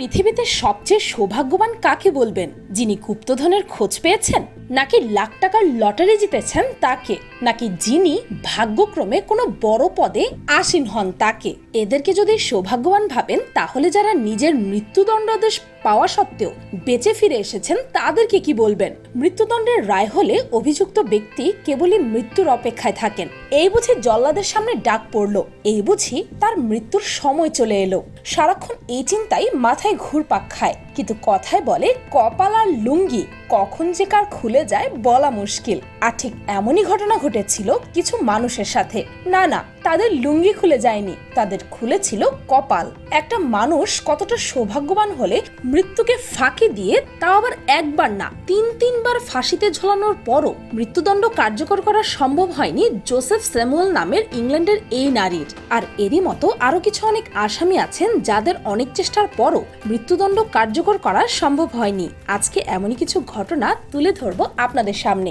পৃথিবীতে সবচেয়ে সৌভাগ্যবান কাকে বলবেন যিনি গুপ্তধনের খোঁজ পেয়েছেন? নাকি লাখ টাকার লটারি জিতেছেন তাকে? নাকি যিনি ভাগ্যক্রমে কোনো বড় পদে আসীন হন তাকে? এদেরকে যদি সৌভাগ্যবান ভাবেন, তাহলে যারা নিজের মৃত্যুদণ্ডাদেশ পাওয়া সত্ত্বেও বেঁচে ফিরে এসেছেন, তাদেরকে কি বলবেন? মৃত্যুদণ্ডের রায় হলে অভিযুক্ত ব্যক্তি কেবলই মৃত্যুর অপেক্ষায় থাকেন। এই বুঝি জল্লাদের সামনে ডাক পড়ল। এই বুঝি তার মৃত্যুর সময় চলে এলো। সারাক্ষণ এই চিন্তাই মাথায় ঘুরপাক খায়। কিন্তু কথায় বলে কপাল আর লুঙ্গি কখন যে কার খুলে যায় বলা মুশকিল। আর ঠিক এমনই ঘটনা ঘটেছিল কিছু মানুষের সাথে। না না, তাদের লুঙ্গি খুলে যায়নি, তাদের খুলেছিল কপাল। একটা মানুষ কতটা সৌভাগ্যবান হলে মৃত্যুকে ফাঁকি দিয়ে তাও আবার একবার না, তিন, তিনবার ফাঁসিতে ঝোলানোর পরও মৃত্যুদণ্ড কার্যকর করা সম্ভব হয়নি জোসেফ স্যামুয়েল নামের ইংল্যান্ডের এই নারীর। আর এরই মতো আরও কিছু অনেক আসামি আছেন যাদের অনেক চেষ্টার পরও মৃত্যুদণ্ড কার্যকর করা সম্ভব হয়নি। আজকে এমনই কিছু ঘটনা তুলে ধরব আপনাদের সামনে।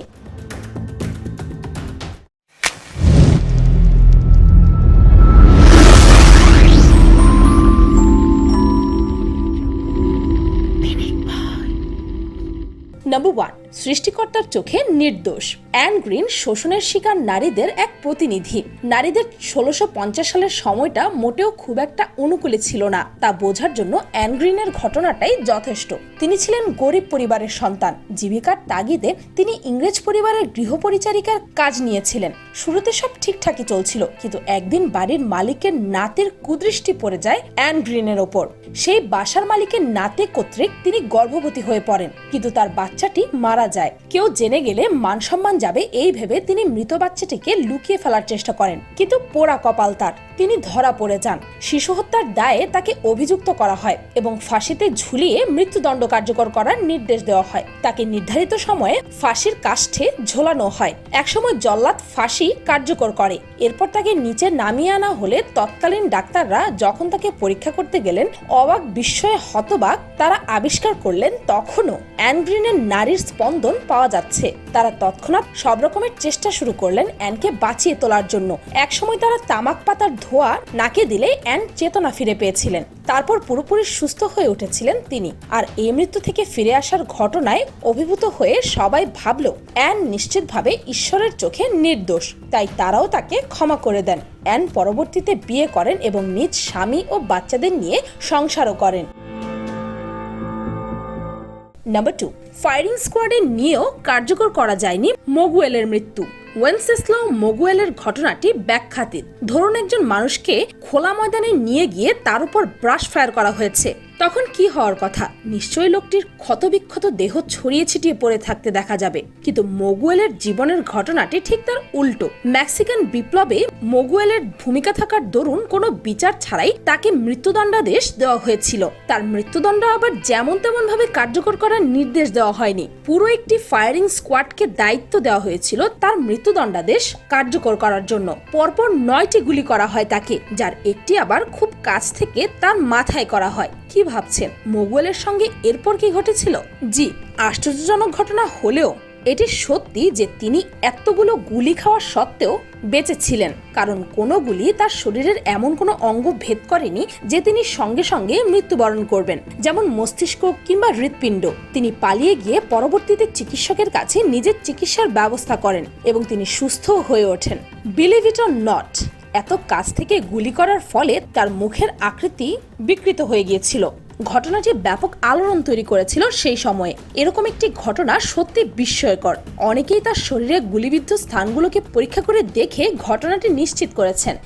নাম্বার ওয়ান সৃষ্টিকর্তার চোখে নির্দোষ। অ্যান গ্রিন শোষণের শিকার নারীদের এক প্রতিনিধি। নারীদের ষোলোশো সালের সময়টা মোটেও খুব একটা অনুকূলে ছিল না। তা বোঝার জন্য অ্যান গ্রিনের ঘটনাটাই যথেষ্ট। তিনি ছিলেন গরিব পরিবারের সন্তান। জীবিকার তাগিদে তিনি ইংরেজ পরিবারের গৃহপরিচারিকার কাজ নিয়েছিলেন। শুরুতে সব ঠিকঠাকই চলছিল, কিন্তু একদিন বাড়ির মালিকের নাতের কুদৃষ্টি পড়ে যায় অ্যান গ্রিনের ওপর। সেই বাসার মালিকের নাতে কর্তৃক তিনি গর্ভবতী হয়ে পড়েন, কিন্তু তার বাচ্চাটি মারা যায়। কেউ জেনে গেলে মান সম্মান যাবে এই ভেবে তিনি মৃত বাচ্চাটিকে লুকিয়ে ফেলার চেষ্টা করেন। কিন্তু পোড়া কপাল তার। তিনি ধরা পড়ে যান। শিশু হত্যার দায়ে তাকে অভিযুক্ত করা হয় এবং ফাঁসিতে ঝুলিয়ে মৃত্যুদণ্ড কার্যকর করার নির্দেশ দেওয়া হয়। তাকে নির্ধারিত সময়ে ফাঁসির কাষ্ঠে ঝোলানো হয়। একসময় জল্লাদ ফাঁসি কার্যকর করে। এরপর তাকে নিচে নামিয়ে আনা হলে তৎকালীন ডাক্তাররা যখন তাকে পরীক্ষা করতে গেলেন, অবাক বিস্ময়ে হতবাক তারা আবিষ্কার করলেন তখনও অ্যানগ্রিনের নারীর স্পন্দন পাওয়া যাচ্ছে। তারা তৎক্ষণাৎ সব রকমের চেষ্টা শুরু করলেন অ্যানকে বাঁচিয়ে তোলার জন্য। একসময় তারা তামাক পাতার ধোয়া নাকে দিলে অ্যান চেতনা ফিরে পেয়েছিলেন। তারপর পুরোপুরি সুস্থ হয়ে উঠেছিলেন তিনি। আর এই মৃত্যু থেকে ফিরে আসার ঘটনায় অভিভূত হয়ে সবাই ভাবল, অ্যান নিশ্চিতভাবে ঈশ্বরের চোখে নির্দোষ। তাই তারাও তাকে ক্ষমা করে দেন। অ্যান পরবর্তীতে বিয়ে করেন এবং নিজ স্বামী ও বাচ্চাদের নিয়ে সংসারও করেন। নাম্বার টু ফায়ারিং স্কোয়াডে নিয়েও কার্যকর করা যায়নি মগুয়েলের মৃত্যু। ওয়েন্সেসলাও মগুয়েলের ঘটনাটি ব্যাখ্যাতীত। ধরুন একজন মানুষকে খোলা ময়দানে নিয়ে গিয়ে তার উপর ব্রাশ ফায়ার করা হয়েছে। তখন কি হওয়ার কথা? নিশ্চয়ই লোকটির ক্ষতবিক্ষত দেহ ছড়িয়ে ছিটিয়ে পড়ে থাকতে দেখা যাবে। কিন্তু মগুয়েলের জীবনের ঘটনাটি ঠিক তার উল্টো। মেক্সিকান বিপ্লবে মগুয়েলের ভূমিকা থাকার দরুন কোনো বিচার ছাড়াই তাকে মৃত্যুদণ্ডাদেশ দেওয়া হয়েছিল। তার মৃত্যুদণ্ড আবার যেমন তেমন ভাবে কার্যকর করার নির্দেশ দেওয়া হয়নি। পুরো একটি ফায়ারিং স্কোয়াডকে দায়িত্ব দেওয়া হয়েছিল তার মৃত্যুদণ্ডাদেশ কার্যকর করার জন্য। পরপর নয়টি গুলি করা হয় তাকে, যার একটি আবার খুব কাছ থেকে তার মাথায় করা হয়। কি ভাবছেন, মোগলের সঙ্গে এরপর কি ঘটেছিল? জি, আশ্চর্যজনক ঘটনা হলেও এটি সত্যি যে তিনি এতগুলো গুলি খাওয়া সত্ত্বেও বেঁচে ছিলেন, কারণ কোনো গুলি তার শরীরের এমন কোনো অঙ্গ ভেদ করেনি যে তিনি সঙ্গে সঙ্গে মৃত্যুবরণ করবেন। যেমন মস্তিষ্ক কিংবা হৃৎপিণ্ড, তিনি পালিয়ে গিয়ে পরবর্তীতে চিকিৎসকের কাছে নিজের চিকিৎসার ব্যবস্থা করেন এবং তিনি সুস্থ হয়ে ওঠেন। বিলিভ ইট অর নট এত কাছ থেকে গুলি করার ফলে তার মুখের আকৃতি বিকৃত হয়ে গিয়েছিল। ঘটনাটি ব্যাপক আলোড়ন তৈরি করেছিল সেই সময়ে। এরকম একটি ঘটনা সত্যি বিস্ময়কর। অনেকেই তার শরীরে গুলিবিদ্ধ স্থানগুলোকে পরীক্ষা করে দেখে ঘটনাটি নিশ্চিত করেছেন।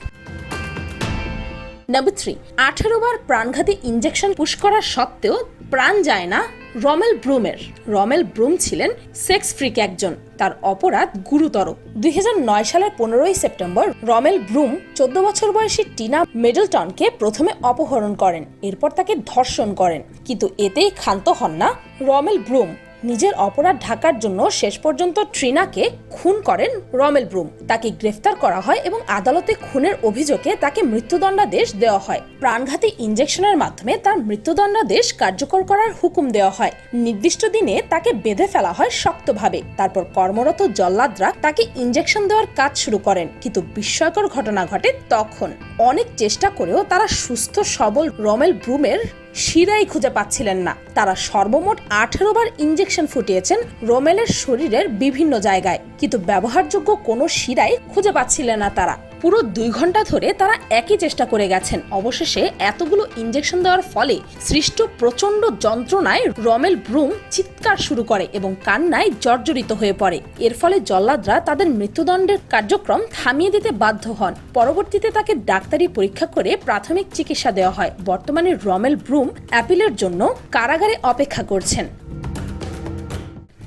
নাম্বার থ্রি আঠারো বার প্রাণঘাতী ইঞ্জেকশন পুশ করা সত্ত্বেও প্রাণ যায় না রমেল ব্রুমের। রমেল ব্রুম ছিলেন সেক্স ফ্রিক একজন। তার অপরাধ গুরুতর। দুই হাজার নয় সালের পনেরোই সেপ্টেম্বর রমেল ব্রুম চোদ্দ বছর বয়সী টিনা মিডলটনকে প্রথমে অপহরণ করেন। এরপর তাকে ধর্ষণ করেন। কিন্তু এতেই ক্ষান্ত হন না রমেল ব্রুম। নিজের অপরাধ ঢাকার জন্য শেষ পর্যন্ত ট্রিনাকে খুন করেন রমেল ব্রুম। তাকে গ্রেফতার করা হয় এবং আদালতে খুনের অভিযোগে তাকে মৃত্যুদণ্ডাদেশ দেওয়া হয়। প্রাণঘাতী ইঞ্জেকশনের মাধ্যমে তার মৃত্যুদণ্ডাদেশ কার্যকর করার হুকুম দেওয়া হয়। নির্দিষ্ট দিনে তাকে বেঁধে ফেলা হয় শক্তভাবে। তারপর কর্মরত জল্লাদরা তাকে ইঞ্জেকশন দেওয়ার কাজ শুরু করেন। কিন্তু বিস্ময়কর ঘটনা ঘটে তখন। অনেক চেষ্টা করেও তারা সুস্থ, সবল রমেল ব্রুমের শিরাই খুঁজে পাচ্ছিলেন না। তারা সর্বমোট আঠেরো বার ইঞ্জেকশন ফুটিয়েছেন রোমেলের শরীরের বিভিন্ন জায়গায়। কিন্তু ব্যবহারযোগ্য কোনো শিরাই খুঁজে পাচ্ছিলেন না তারা। পুরো দুই ঘণ্টা ধরে তারা একই চেষ্টা করে গেছেন। অবশেষে এতগুলো ইঞ্জেকশন দেওয়ার ফলে সৃষ্ট প্রচণ্ড যন্ত্রণায় রমেল ব্রুম চিৎকার শুরু করে এবং কান্নায় জর্জরিত হয়ে পড়ে। এর ফলে জল্লাদরা তাদের মৃত্যুদণ্ডের কার্যক্রম থামিয়ে দিতে বাধ্য হন। পরবর্তীতে তাকে ডাক্তারি পরীক্ষা করে প্রাথমিক চিকিৎসা দেওয়া হয়। বর্তমানে রমেল ব্রুম অ্যাপিলের জন্য কারাগারে অপেক্ষা করছেন।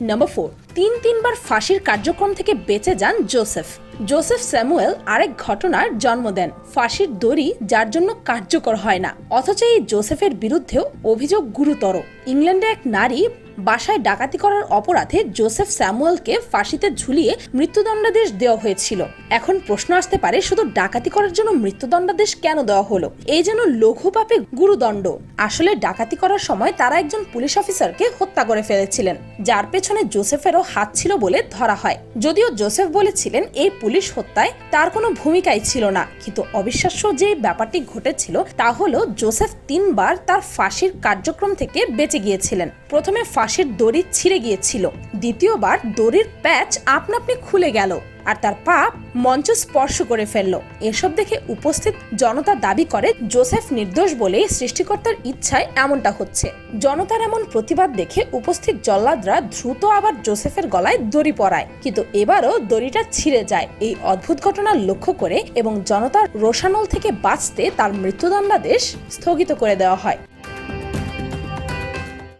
নম্বর ফোর তিন তিনবার ফাঁসির কার্যক্রম থেকে বেঁচে যান জোসেফ। জোসেফ স্যামুয়েল আরেক ঘটনার জন্ম দেন। ফাঁসির দড়ি যার জন্য কার্যকর হয় না। অথচ এই জোসেফের বিরুদ্ধেও অভিযোগ গুরুতর। ইংল্যান্ডে এক নারী বাসায় ডাকাতি করার অপরাধে জোসেফ স্যামুয়েলকে ফাঁসিতে ঝুলিয়ে মৃত্যুদণ্ডাদেশ দেওয়া হয়েছিল। এখন প্রশ্ন আসতে পারে, শুধু ডাকাতি করার জন্য মৃত্যুদণ্ডাদেশ কেন দেওয়া হলো? এই যেন লঘু পাপে গুরুদণ্ড। আসলে ডাকাতি করার সময় তারা একজন পুলিশ অফিসারকে হত্যা করে ফেলেছিলেন, যার পেছনে জোসেফেরও হাত ছিল বলে ধরা হয়। যদিও জোসেফ বলেছিলেন, এই পুলিশ হত্যায় তার কোনো ভূমিকাই ছিল না। কিন্তু অবিশ্বাস্য যে ব্যাপারটি ঘটেছিল, তা হলো জোসেফ তিনবার তার ফাঁসির কার্যক্রম থেকে বেঁচে গিয়েছিলেন। প্রথমে ফাঁসির দড়ি ছিঁড়ে গিয়েছিল। দ্বিতীয়বার দড়ির প্যাচ আপনা আপনি খুলে গেল আর তার পা মঞ্চ স্পর্শ করে ফেলল। এসব দেখে উপস্থিত জনতা দাবি করে, জোসেফ নির্দোষ বলেই সৃষ্টিকর্তার ইচ্ছায় এমনটা হচ্ছে। জনতার এমন প্রতিবাদ দেখে উপস্থিত জল্লাদরা দ্রুত আবার জোসেফের গলায় দড়ি পরায়। কিন্তু এবারও দড়িটা ছিঁড়ে যায়। এই অদ্ভুত ঘটনা লক্ষ্য করে এবং জনতার রোশানল থেকে বাঁচতে তার মৃত্যুদণ্ডাদেশ স্থগিত করে দেওয়া হয়।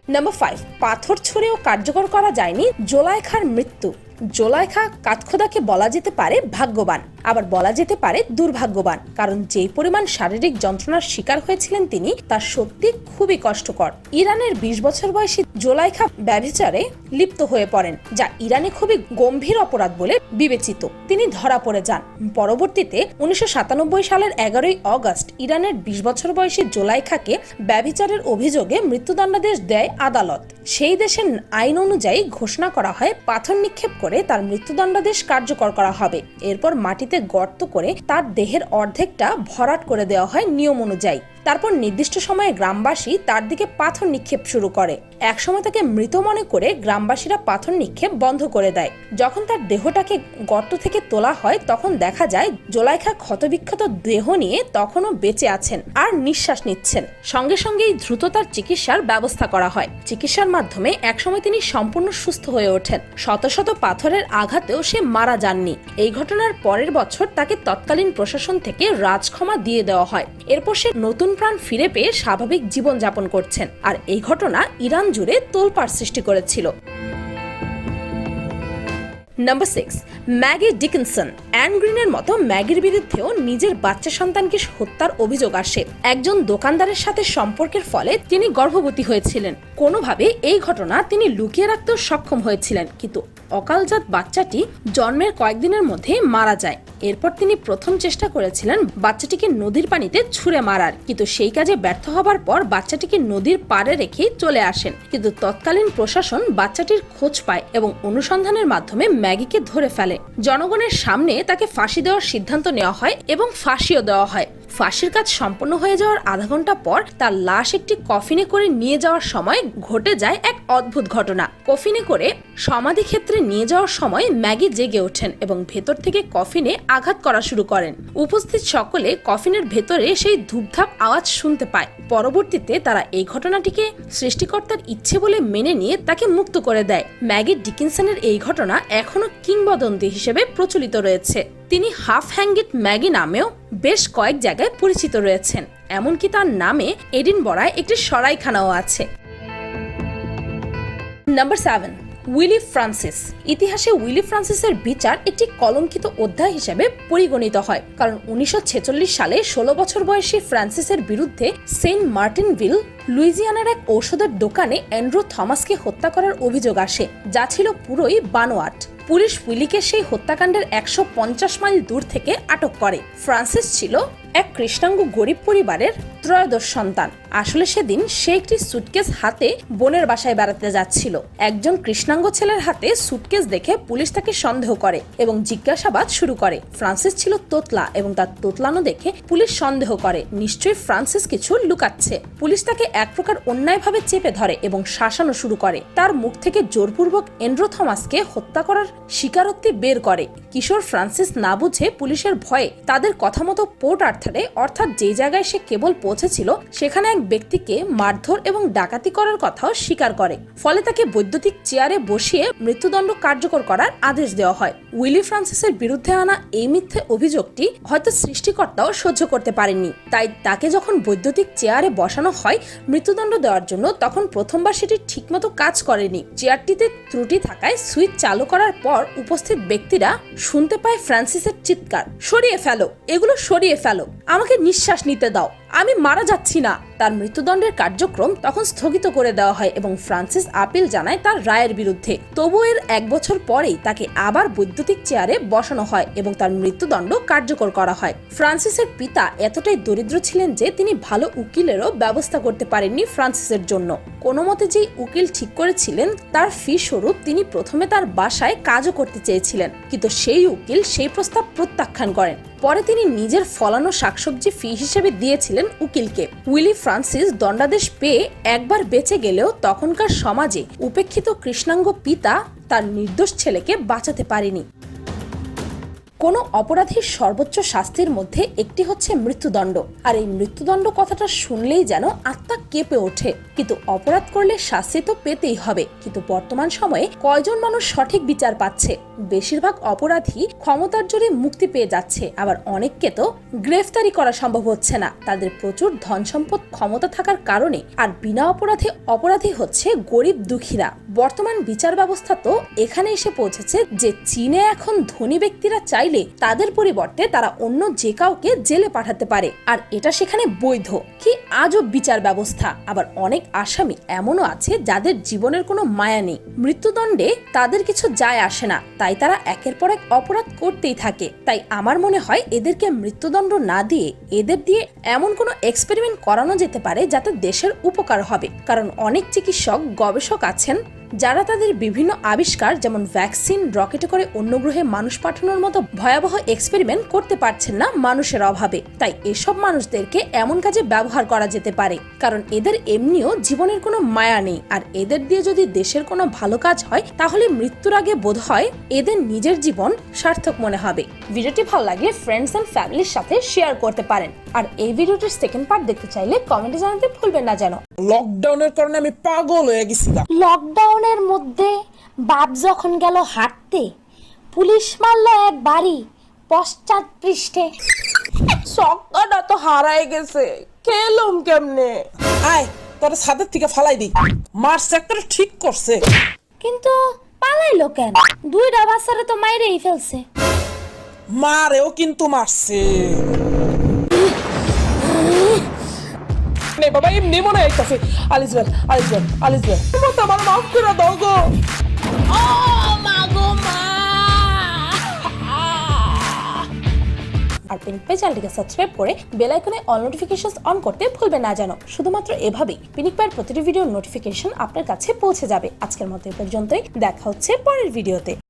নাম্বার ফাইভ পাথর ছুঁড়েও কার্যকর করা যায়নি, জোলাইখার মৃত্যু। জোলাইখা কাতখোদাকে বলা যেতে পারে ভাগ্যবান। আবার বলা যেতে পারে দুর্ভাগ্যবান, কারণ যেই পরিমাণ শারীরিক যন্ত্রণার শিকার হয়েছিলেন তিনি, তা সত্যি খুবই কষ্টকর। ইরানের বিশ বছর বয়সী জোলাইখা ব্যভিচারে লিপ্ত হয়ে পড়েন, যা ইরানে খুবই গম্ভীর অপরাধ বলে বিবেচিত। তিনি ধরা পড়ে যান। পরবর্তীতে উনিশশো সাতানব্বই সালের এগারোই অগস্ট ইরানের বিশ বছর বয়সী জোলাইখাকে ব্যভিচারের অভিযোগে মৃত্যুদণ্ডাদেশ দেয় আদালত। সেই দেশের আইন অনুযায়ী ঘোষণা করা হয়, পাথর নিক্ষেপ করে তার মৃত্যুদণ্ডাদেশ কার্যকর করা হবে। এরপর মাটিতে গর্ত করে তার দেহের অর্ধেকটা ভরাট করে দেওয়া হয় নিয়ম অনুযায়ী। তারপর নির্দিষ্ট সময়ে গ্রামবাসী তার দিকে পাথর নিক্ষেপ শুরু করে। একসময় তাকে মৃত মনে করে গ্রামবাসীরা পাথর নিক্ষেপ বন্ধ করে দেয়। যখন তার দেহটাকে গর্ত থেকে তোলা হয়, তখন দেখা যায় জোলাইখা ক্ষতবিক্ষত দেহ নিয়ে তখনও বেঁচে আছেন আর নিঃশ্বাস নিচ্ছেন। সঙ্গে সঙ্গেই দ্রুত তার চিকিৎসার ব্যবস্থা করা হয়। চিকিৎসার মাধ্যমে একসময় তিনি সম্পূর্ণ সুস্থ হয়ে ওঠেন। শত শত পাথরের আঘাতেও সে মারা যাননি। এই ঘটনার পরের বছর তাকে তৎকালীন প্রশাসন থেকে রাজক্ষমা দিয়ে দেওয়া হয়। এরপর সে নতুন প্রাণ ফিরে পেয়ে স্বাভাবিক জীবনযাপন করছেন। আর এই ঘটনা ইরান জুড়ে তোলপাড় সৃষ্টি করেছিল। Number six Maggie Dickinson Ann গ্রিনের মতো ম্যাগির বিরুদ্ধেও নিজের বাচ্চা সন্তানকে হত্যার অভিযোগ আসে। একজন দোকানদারের সাথে সম্পর্কের ফলে তিনি গর্ভবতী হয়েছিলেন। কোনোভাবে এই ঘটনা তিনি লুকিয়ে রাখতেও সক্ষম হয়েছিলেন। কিন্তু অকালজাত বাচ্চাটি জন্মের কয়েকদিনের মধ্যে মারা যায়। এরপর তিনি প্রথম চেষ্টা করেছিলেন বাচ্চাটিকে নদীর পানিতে ছুঁড়ে মারার। কিন্তু সেই কাজে ব্যর্থ হবার পর বাচ্চাটিকে নদীর পাড়ে রেখে চলে আসেন। কিন্তু তৎকালীন প্রশাসন বাচ্চাটির খোঁজ পায় এবং অনুসন্ধানের মাধ্যমে ম্যাগিকে ধরে ফেলে। জনগণের সামনে তাকে ফাঁসি দেওয়ার সিদ্ধান্ত নেওয়া হয় এবং ফাঁসিও দেওয়া হয়। ফাঁসির কাজ সম্পন্ন হয়ে যাওয়ার আধা ঘণ্টা পর তার লাশ একটি কফিনে করে নিয়ে যাওয়ার সময় ঘটে যায় এক অদ্ভুত ঘটনা। কফিনে করে সমাধি ক্ষেত্রে নিয়ে যাওয়ার সময় ম্যাগি জেগে ওঠেন এবং ভেতর থেকে কফিনে আঘাত করা শুরু করেন। উপস্থিত সকলে কফিনের ভেতরে সেই ধূপধাপ আওয়াজ শুনতে পায়। পরবর্তীতে তারা এই ঘটনাটিকে সৃষ্টিকর্তার ইচ্ছে বলে মেনে নিয়ে তাকে মুক্ত করে দেয়। ম্যাগি ডিকিনসনের এই ঘটনা এখনও কিংবদন্তি হিসেবে প্রচলিত রয়েছে। তিনি হাফ হ্যাঙ্গিট ম্যাগি নামেও বেশ কয়েক জায়গায় পরিচিত রয়েছেন। এমনকি তার নামে এডিন এডিনবরায় একটি সরাইখানাও আছে। Number seven. Willie Francis. ইতিহাসে উইলি ফ্রান্সিসের বিচার একটি কলঙ্কিত অধ্যায় হিসেবে পরিগণিত হয়, কারণ উনিশশো ছেচল্লিশ সালে ষোলো বছর বয়সী ফ্রান্সিসের বিরুদ্ধে সেন্ট মার্টিনভিল, লুইজিয়ানার এক ঔষধের দোকানে অ্যান্ড্রু থমাসকে হত্যা করার অভিযোগ আসে, যা ছিল পুরোই বানোয়াট। পুলিশ উইলিকে সেই হত্যাকাণ্ডের একশো পঞ্চাশ মাইল দূর থেকে আটক করে। ফ্রান্সিস ছিল এক কৃষ্ণাঙ্গ গরিব পরিবারের ত্রয়োদশ সন্তান। আসলে সেদিন সে একটি সুটকেস হাতে বোনের বাসায় বেড়াতে যাচ্ছিল। একজন কৃষ্ণাঙ্গ ছেলের হাতে সুটকেস দেখে পুলিশ তাকে সন্দেহ করে এবং জিজ্ঞাসাবাদ শুরু করে। ফ্রান্সিস ছিল তোতলা এবং তার তোতলানো দেখে পুলিশ সন্দেহ করে। নিশ্চয়ই ফ্রান্সিস কিছু লুকাচ্ছে। পুলিশ তাকে এক প্রকার অন্যায়ভাবে চেপে ধরে এবং শাসানো শুরু করে। তার মুখ থেকে জোরপূর্বক এন্ড্রো থমাসকে হত্যা করার স্বীকারোক্তি বের করে। কিশোর ফ্রান্সিস না বুঝে পুলিশের ভয়ে তাদের কথা মতো পোর্ট আর্থারে অর্থাৎ যে জায়গায় সে কেবল পৌঁছেছিল, সেখানে এক ব্যক্তিকে মারধর এবং ডাকাতি করার কথাও স্বীকার করে। ফলে তাকে বৈদ্যুতিক চেয়ারে বসিয়ে মৃত্যুদণ্ড কার্যকর করার আদেশ দেওয়া হয়। উইলি ফ্রান্সিসের বিরুদ্ধে আনা এই মিথ্যে অভিযোগটি হয়তো সৃষ্টিকর্তাও সহ্য করতে পারেননি। তাই তাকে যখন বৈদ্যুতিক চেয়ারে বসানো হয় মৃত্যুদণ্ড দেওয়ার জন্য, তখন প্রথমবার সেটি ঠিকমতো কাজ করেনি। চেয়ারটিতে ত্রুটি থাকায় সুইচ চালু করার পর উপস্থিত ব্যক্তিরা শুনতে পায় ফ্রান্সিসের চিৎকার, সরিয়ে ফেলো! এগুলো সরিয়ে ফেলো! আমাকে নিঃশ্বাস নিতে দাও। আমি মারা যাচ্ছি না। তার মৃত্যুদণ্ডের কার্যক্রম তখন স্থগিত করে দেওয়া হয় এবং ফ্রান্সিস আপিল জানায় তার রায়ের বিরুদ্ধে। তবু এর এক বছর পরেই তাকে আবার বৈদ্যুতিক চেয়ারে বসানো হয় এবং তার মৃত্যুদণ্ড কার্যকর করা হয়। ফ্রান্সিসের পিতা এতটাই দরিদ্র ছিলেন যে তিনি ভালো উকিলেরও ব্যবস্থা করতে পারেননি ফ্রান্সিসের জন্য। কোনো মতে যেই উকিল ঠিক করেছিলেন, তার ফি স্বরূপ তিনি প্রথমে তার বাসায় কাজও করতে চেয়েছিলেন। কিন্তু সেই উকিল সেই প্রস্তাব প্রত্যাখ্যান করেন। পরে তিনি নিজের ফলানো শাকসবজি ফি হিসেবে দিয়েছিলেন উকিলকে। উইলি ফ্রান্সিস দণ্ডাদেশ পেয়ে একবার বেঁচে গেলেও তখনকার সমাজে উপেক্ষিত কৃষ্ণাঙ্গ পিতা তার নির্দোষ ছেলেকে বাঁচাতে পারেনি। কোনো অপরাধীর সর্বোচ্চ শাস্তির মধ্যে একটি হচ্ছে মৃত্যুদণ্ড। আর এই মৃত্যুদণ্ড কথাটা শুনলেই যেন আত্মা কেঁপে ওঠে। কিন্তু অপরাধ করলে শাস্তি তো পেতেই হবে। কিন্তু বর্তমান সময়ে কয়জন মানুষ সঠিক বিচার পাচ্ছে? বেশিরভাগ অপরাধী ক্ষমতার জোরে মুক্তি পেয়ে যাচ্ছে। আবার অনেককে তো গ্রেফতারি করা সম্ভব হচ্ছে না। তাদের প্রচুর ধন সম্পদ ক্ষমতা থাকার কারণে আর বিনা অপরাধে অপরাধী হচ্ছে গরিব দুঃখীরা। বর্তমান বিচার ব্যবস্থা তো এখানে এসে পৌঁছেছে যে চীনে এখন ধনী ব্যক্তিরা চাইলে তাদের পরিবর্তে তারা অন্য যে কাউকে জেলে পাঠাতে পারে। আর এটা সেখানে বৈধ। কি আজও বিচার ব্যবস্থা? আবার অনেক আসামি এমনও আছে যাদের জীবনের কোনো মায়া নেই। মৃত্যুদণ্ডে তাদের কিছু যায় আসে না। তাই তারা একের পর এক অপরাধ করতেই থাকে। তাই আমার মনে হয় এদেরকে মৃত্যুদণ্ড না দিয়ে, এদের দিয়ে এমন কোনো এক্সপেরিমেন্ট করানো যেতে পারে যাতে দেশের উপকার হবে। কারণ অনেক চিকিৎসক, গবেষক আছেন যারা তাদের বিভিন্ন আবিষ্কার, যেমন ভ্যাকসিন, রকেটে করে অন্য গ্রহে মানুষ পাঠানোর মতো ভয়াবহ এক্সপেরিমেন্ট করতে পারছেন না মানুষের অভাবে। তাই এসব মানুষদেরকে এমন কাজে ব্যবহার করা যেতে পারে। কারণ এদের এমনিও জীবনের কোনো মায়া নেই। আর এদের দিয়ে যদি দেশের কোনো ভালো কাজ হয়, তাহলে মৃত্যুর আগে বোধ হয় এদের নিজের জীবন সার্থক মনে হবে। ভিডিওটি ভালো লাগলে ফ্রেন্ডস অ্যান্ড ফ্যামিলির সাথে শেয়ার করতে পারেন। আর এই ভিডিওটির সেকেন্ড পার্ট দেখতে চাইলে কমেন্টে জানাতে ভুলবেন না যেন। লকডাউনের কারণে আমি পাগল হয়ে গেছিলাম। লকডাউনের মধ্যে বাপ যখন গেল হাঁটতে পুলিশ মারলো এক বাড়ি পশ্চাৎ পৃষ্ঠে। সকালটা তো হারাই গেছে। খেলুম কেমনে? আয় তোর ছাদের থেকে ফালাই দি মার সেক্টর ঠিক করছে। কিন্তু পালাইলো কেন? দুইটা বাচ্চারা তো মাইরেই ফেলছে। মারেও কিন্তু মারছে। নে বাবা এমনি মনে হইতাছে। আলিস ভাই আলিস ভাই আলিস ভাই। তোমার আমার মাফ করে দাও গো। ও মা গো আর পিনিক পাই চ্যানেলটিকে সাবস্ক্রাইব করে বেল আইকনে অল নোটিফিকেশন অন করতে ভুলবেন না যেন শুধুমাত্র এভাবেই পিনিক পায়ের প্রতিটি ভিডিওর নোটিফিকেশন আপনার কাছে পৌঁছে যাবে। আজকের মতো এ পর্যন্তই। দেখা হচ্ছে পরের ভিডিওতে